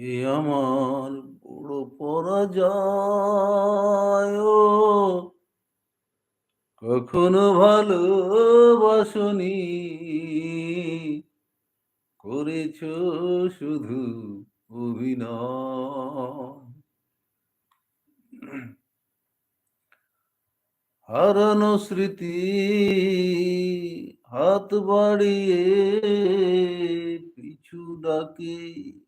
এ আমার বড় পরাজয়। কখনো ভালোবাসনি, করেছ শুধু অভিনয়। হারানো স্মৃতি হাত বাড়িয়ে পিছু ডাকে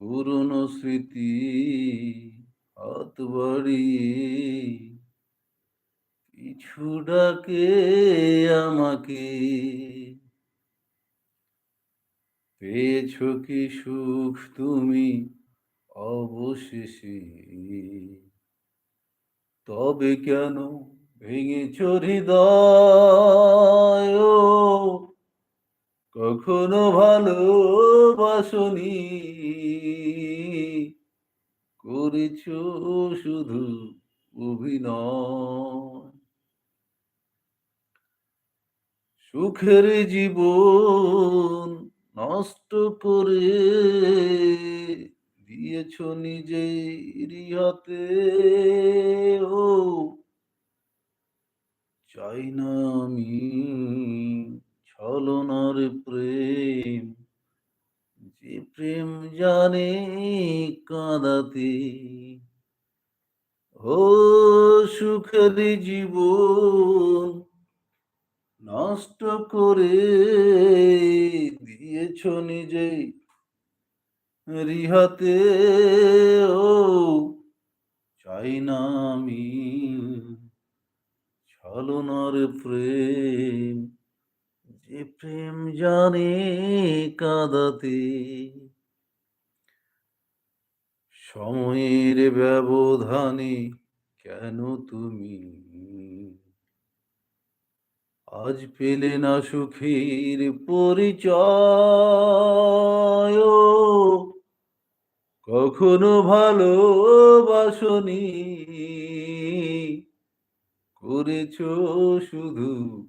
পুরনো স্মৃতি হাত পিছু ডাকে আমাকে পেয়েছ কি সুখ তুমি অবশেষে তবে কেন ভেঙে ও? কখনো ভালোবাসনি। করেছ শুধু অভিনয়। সুখের জীবন নষ্ট করে দিয়েছ নিজের হাতে। ও, চাই না আমি ছলনার প্রেম, যে প্রেম জানে কাঁদাতে। ও সুখের জীবন নষ্ট করে দিয়েছ নিজে রিহাতে। ও, চাই না আমি ছলনার প্রেম। যে প্রেম জানে কাঁদাতে সময়ের ব্যবধানে কেন তুমি আজ পেলে না সুখের পরিচয়? কখনো ভালোবাসনি করেছ শুধু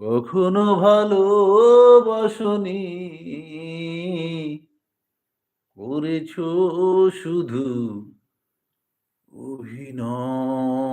কখনো ভালোবাসনি। করেছ শুধু অভিনয়।